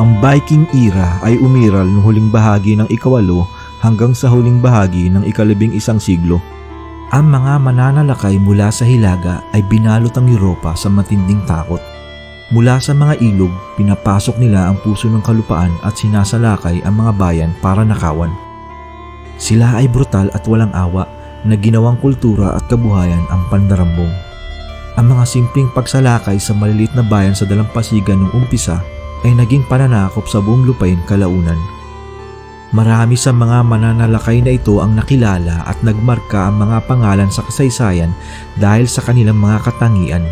Ang Viking era ay umiral noong huling bahagi ng ikawalo hanggang sa huling bahagi ng ikalabing isang siglo. Ang mga mananalakay mula sa Hilaga ay binalot ang Europa sa matinding takot. Mula sa mga ilog, pinapasok nila ang puso ng kalupaan at sinasalakay ang mga bayan para nakawan. Sila ay brutal at walang awa na ginawang kultura at kabuhayan ang pandarambong. Ang mga simpleng pagsalakay sa maliliit na bayan sa dalampasigan noong umpisa ay naging pananakop sa buong lupain kalaunan. Marami sa mga mananalakay na ito ang nakilala at nagmarka ang mga pangalan sa kasaysayan dahil sa kanilang mga katangian.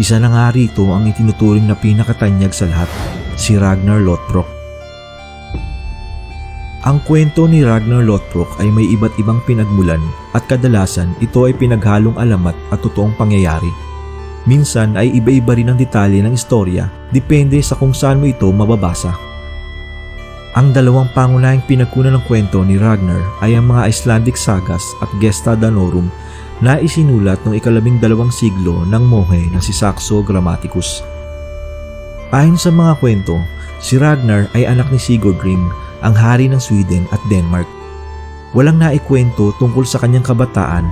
Isa na nga rito ang itinuturing na pinakatanyag sa lahat, si Ragnar Lothbrok. Ang kwento ni Ragnar Lothbrok ay may iba't ibang pinagmulan at kadalasan ito ay pinaghalong alamat at totoong pangyayari. Minsan ay iba-iba rin ang detalye ng istorya, depende sa kung saan mo ito mababasa. Ang dalawang pangunahing pinagkunan ng kwento ni Ragnar ay ang mga Icelandic sagas at Gesta Danorum na isinulat noong ikalabing dalawang siglo ng mohe na si Saxo Grammaticus. Ayon sa mga kwento, si Ragnar ay anak ni Sigurdrim, ang hari ng Sweden at Denmark. Walang naikwento tungkol sa kanyang kabataan,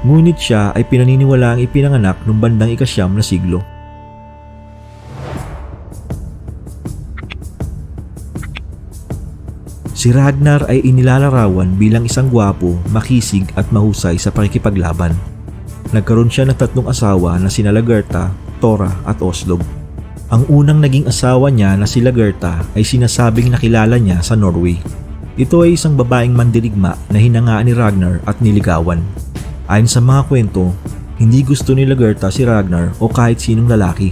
ngunit siya ay pinaniniwalaang ipinanganak noong bandang ikasyam na siglo. Si Ragnar ay inilalarawan bilang isang gwapo, makisig at mahusay sa pakikipaglaban. Nagkaroon siya ng tatlong asawa na sina Lagerta, Tora at Oslog. Ang unang naging asawa niya na si Lagerta ay sinasabing nakilala niya sa Norway. Ito ay isang babaeng mandirigma na hinangaan ni Ragnar at niligawan. Ayon sa mga kwento, hindi gusto ni Lagerta si Ragnar o kahit sinong lalaki.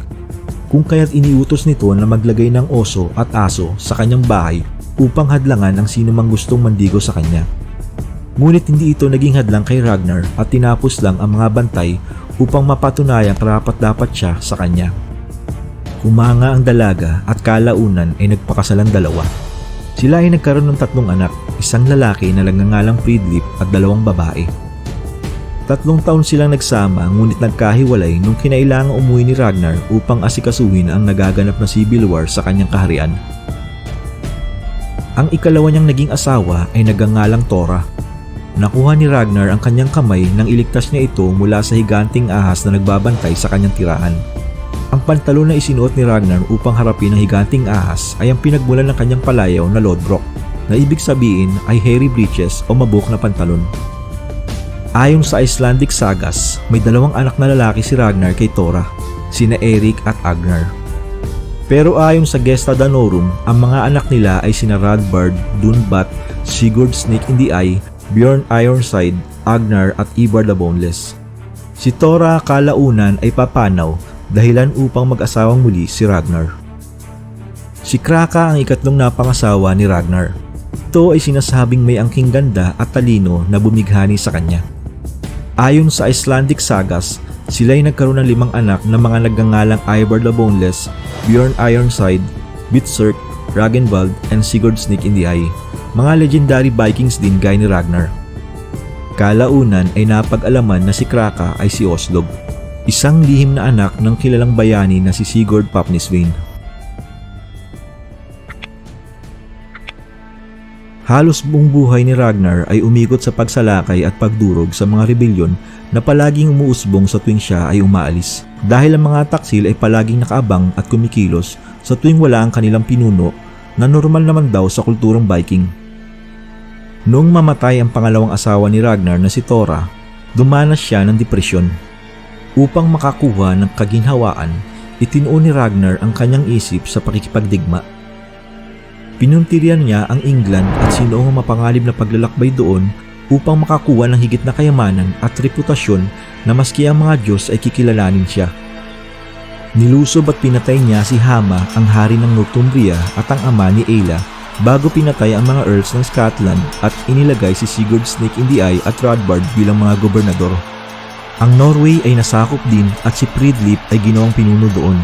Kung kaya't iniutos nito na maglagay ng oso at aso sa kanyang bahay upang hadlangan ang sino mang gustong mandigo sa kanya. Ngunit hindi ito naging hadlang kay Ragnar at tinapos lang ang mga bantay upang mapatunayang karapat dapat siya sa kanya. Humanga ang dalaga at kalaunan ay nagpakasalang dalawa. Sila ay nagkaroon ng tatlong anak, isang lalaki na nagngangalang Fridlip at dalawang babae. Tatlong taon silang nagsama ngunit nagkahiwalay nung kinailangang umuwi ni Ragnar upang asikasuhin ang nagaganap na civil war sa kanyang kaharian. Ang ikalawa niyang naging asawa ay nagangalang Tora. Nakuha ni Ragnar ang kanyang kamay nang iligtas niya ito mula sa higanting ahas na nagbabantay sa kanyang tirahan. Ang pantalon na isinuot ni Ragnar upang harapin ang higanting ahas ay ang pinagmulan ng kanyang palayaw na Lodbrok na ibig sabihin ay hairy breeches o mabuk na pantalon. Ayon sa Icelandic sagas, may dalawang anak na lalaki si Ragnar kay Tora, sina Erik at Agnar. Pero ayon sa Gesta Danorum, ang mga anak nila ay sina Radbard, Dunbat, Sigurd Snake in the Eye, Bjorn Ironside, Agnar at Ivar the Boneless. Si Tora kalaunan ay papanaw dahilan upang mag-asawang muli si Ragnar. Si Kraka ang ikatlong napangasawa ni Ragnar. Ito ay sinasabing may angking ganda at talino na bumighani sa kanya. Ayon sa Icelandic sagas, sila ay nagkaroon ng limang anak na mga nagngangalang Ivar the Boneless, Bjorn Ironside, Bitsurk, Ragnvald, and Sigurd Snake in the Eye. Mga legendary Vikings din gaya ni Ragnar. Kalaunan ay napag-alaman na si Kraka ay si Oslog, isang lihim na anak ng kilalang bayani na si Sigurd Papnisvain. Halos buong buhay ni Ragnar ay umikot sa pagsalakay at pagdurog sa mga rebelyon na palaging umuusbong sa tuwing siya ay umaalis. Dahil ang mga taksil ay palaging nakaabang at kumikilos sa tuwing wala ang kanilang pinuno na normal naman daw sa kulturang Viking. Noong mamatay ang pangalawang asawa ni Ragnar na si Tora, dumanas siya ng depresyon. Upang makakuha ng kaginhawaan, itinuon ni Ragnar ang kanyang isip sa pakikipagdigma. Pinuntirian niya ang England at sino ang mapangalib na paglalakbay doon upang makakuha ng higit na kayamanan at reputasyon na maski ang mga Diyos ay kikilalanin siya. Nilusob at pinatay niya si Hama ang hari ng Northumbria at ang ama ni Aela bago pinatay ang mga earls ng Scotland at inilagay si Sigurd Snake in the Eye at Radbard bilang mga gobernador. Ang Norway ay nasakop din at si Fridlip ay ginawang pinuno doon.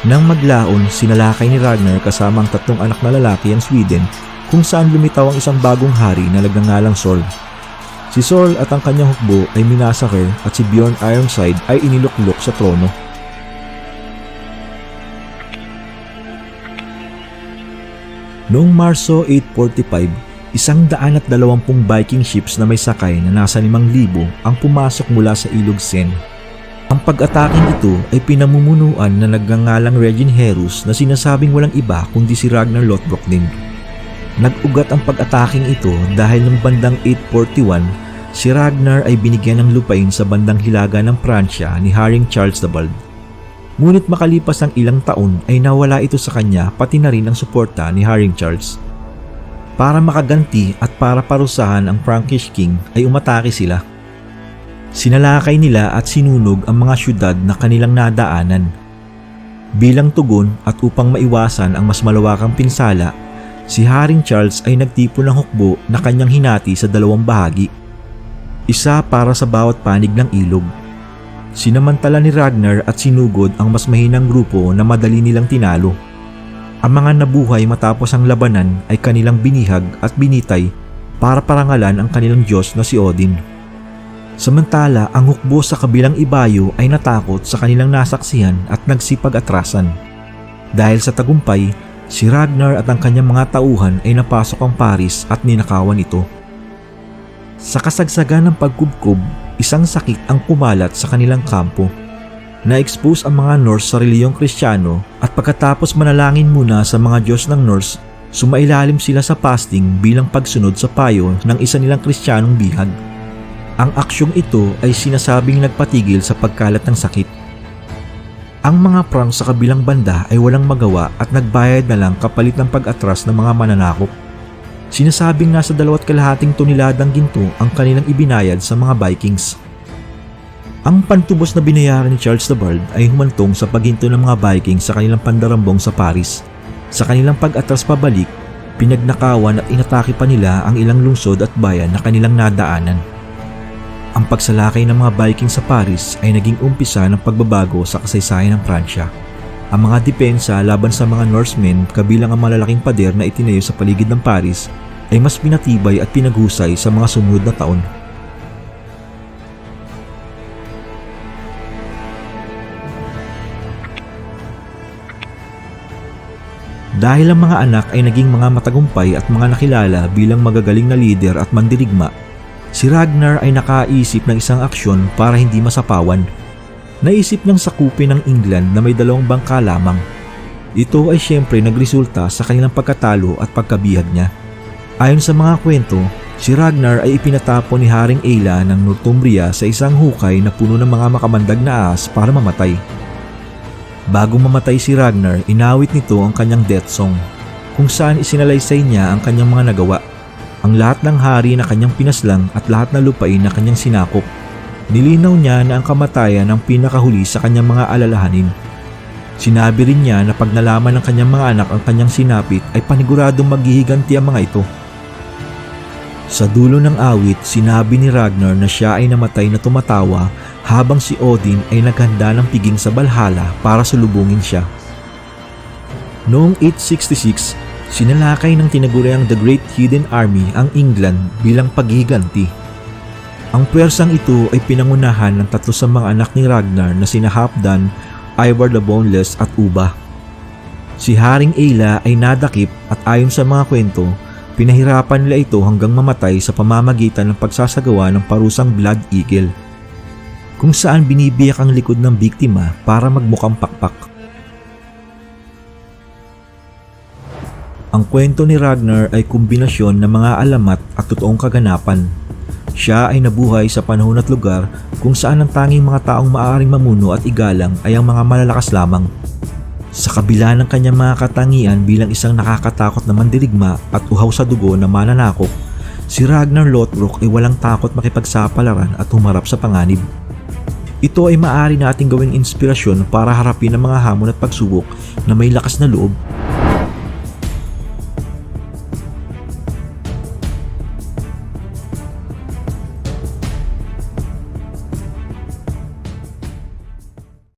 Nang maglaon, sinalakay ni Ragnar kasama ang tatlong anak na lalaki ang Sweden kung saan lumitaw ang isang bagong hari na nagngangalang Sol. Si Sol at ang kanyang hukbo ay minasakir at si Bjorn Ironside ay iniluklok sa trono. Noong Marso 845, isang daan at dalawampung Viking ships na may sakay na nasa limang libo ang pumasok mula sa ilog Sen. Ang pag-ataking ito ay pinamumunuan na nagngangalang Regin Herus na sinasabing walang iba kundi si Ragnar Lothbrok din. Nag-ugat ang pag-ataking ito dahil noong bandang 841, si Ragnar ay binigyan ng lupain sa bandang hilaga ng Pransya ni Haring Charles the Bald. Ngunit makalipas ang ilang taon ay nawala ito sa kanya pati na rin ang suporta ni Haring Charles. Para makaganti at para parusahan ang Frankish King ay umatake sila. Sinalakay nila at sinunog ang mga syudad na kanilang nadaanan. Bilang tugon at upang maiwasan ang mas malawakang pinsala, si Haring Charles ay nagtipon ng hukbo na kanyang hinati sa dalawang bahagi. Isa para sa bawat panig ng ilog. Sinamantala ni Ragnar at sinugod ang mas mahinang grupo na madali nilang tinalo. Ang mga nabuhay matapos ang labanan ay kanilang binihag at binitay para parangalan ang kanilang Diyos na si Odin. Samantala, ang hukbo sa kabilang ibayo ay natakot sa kanilang nasaksihan at nagsipag-atrasan. Dahil sa tagumpay, si Ragnar at ang kanyang mga tauhan ay napasok ang Paris at ninakawan ito. Sa kasagsagan ng pagkubkob, isang sakit ang kumalat sa kanilang kampo. Na-expose ang mga Norse sa reliyong Kristiyano at pagkatapos manalangin muna sa mga Diyos ng Norse, sumailalim sila sa fasting bilang pagsunod sa payo ng isa nilang Kristiyanong bihag. Ang aksyong ito ay sinasabing nagpatigil sa pagkalat ng sakit. Ang mga prang sa kabilang banda ay walang magawa at nagbayad na lang kapalit ng pag-atras ng mga mananakop. Sinasabing nasa dalawat kalahating toneladang ginto ang kanilang ibinayad sa mga Vikings. Ang pantubos na binayaran ni Charles the Bald ay humantong sa paghinto ng mga Vikings sa kanilang pandarambong sa Paris. Sa kanilang pag-atras pabalik, pinagnakawan at inatake pa nila ang ilang lungsod at bayan na kanilang nadaanan. Ang pagsalakay ng mga Viking sa Paris ay naging umpisa ng pagbabago sa kasaysayan ng Pransya. Ang mga depensa laban sa mga Norsemen kabilang ang malalaking pader na itinayo sa paligid ng Paris ay mas pinatibay at pinaghusay sa mga sumunod na taon. Dahil ang mga anak ay naging mga matagumpay at mga nakilala bilang magagaling na lider at mandirigma, si Ragnar ay nakaisip ng isang aksyon para hindi masapawan. Naisip niyang sakupin ng England na may dalawang bangka lamang. Ito ay siyempre nagresulta sa kanilang pagkatalo at pagkabihag niya. Ayon sa mga kwento, si Ragnar ay ipinatapon ni Haring Ayla ng Northumbria sa isang hukay na puno ng mga makamandag na ahas para mamatay. Bago mamatay si Ragnar, inawit nito ang kanyang death song, kung saan isinalaysay niya ang kanyang mga nagawa, ang lahat ng hari na kanyang pinaslang at lahat ng lupain na kanyang sinakop. Nilinaw niya na ang kamatayan ang pinakahuli sa kanyang mga alalahanin. Sinabi rin niya na pag nalaman ng kanyang mga anak ang kanyang sinapit ay paniguradong maghihiganti ang mga ito. Sa dulo ng awit, sinabi ni Ragnar na siya ay namatay na tumatawa habang si Odin ay naghanda ng piging sa Valhalla para sulubungin siya. Noong 866, sinalakay ng tinaguriang The Great Hidden Army ang England bilang paghiganti. Ang pwersang ito ay pinangunahan ng tatlo sa mga anak ni Ragnar na sina Halfdan, Ivar the Boneless at Uba. Si Haring Ayla ay nadakip at ayon sa mga kwento, pinahirapan nila ito hanggang mamatay sa pamamagitan ng pagsasagawa ng parusang Blood Eagle kung saan binibiyak ang likod ng biktima para magmukhang pakpak. Ang kwento ni Ragnar ay kombinasyon ng mga alamat at totoong kaganapan. Siya ay nabuhay sa panahon at lugar kung saan ang tanging mga taong maaaring mamuno at igalang ay ang mga malalakas lamang. Sa kabila ng kanyang mga katangian bilang isang nakakatakot na mandirigma at uhaw sa dugo na mananakop, si Ragnar Lothbrok ay walang takot makipagsapalaran at humarap sa panganib. Ito ay maaari nating gawing inspirasyon para harapin ang mga hamon at pagsubok na may lakas na loob